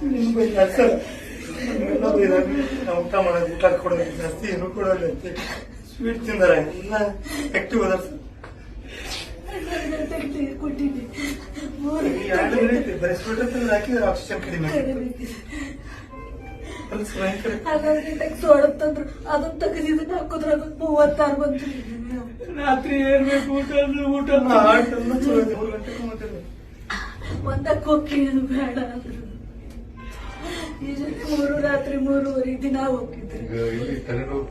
ಸಾಹೇಬ್ರು ಬಂದವ್ರು. ನಿಮ್ ಬಗ್ಗೆ ಅಸಲ ಇನ್ನೊಂದು ಇದಾಗಿ ನಾವು ಊಟ ಮಾಡೋದು ಊಟ ಕೊಡೋದು ಜಾಸ್ತಿ ಏನು ಕೊಡೋಲ್ಲ ಅಂತೆ ಸ್ವೀಟ್ ತಿಂದಾರ ಎಲ್ಲ ಆಕ್ಟಿವ್ ಅದಾರ ದಿನ ಬರೀ ಸ್ವೀಟ್ ತಿಂದ್ರೆ ಹಾಕಿದ್ರೆ ಆಕ್ಸಿಜನ್ ಕಡಿಮೆ ಸೋಡತ್ತಂದ್ರು ಅದನ್ನ ತೆಗೆದಿದ್ದನ್ನ ಹಾಕಿದ್ರಾಗ ಮೂವತ್ತಾರು ಬಂತು ರಾತ್ರಿ ಏರ್ಬೇಕು ಊಟ ಅಂದ್ರೆ ಊಟ ಆಟಲ್ಲ ಚಲೋ ಇದೆ. ಮೂರು ಗಂಟೆಗೆ ಒಂದಕ್ಕೆ ಹೋಗಿದ್ದು ಬೇಡ ಅಂದ್ರು ಈ ಜೊತೆ ಮೂರು ರಾತ್ರಿ ಮೂರುವರೆ ದಿನ ತಲೆನೋವು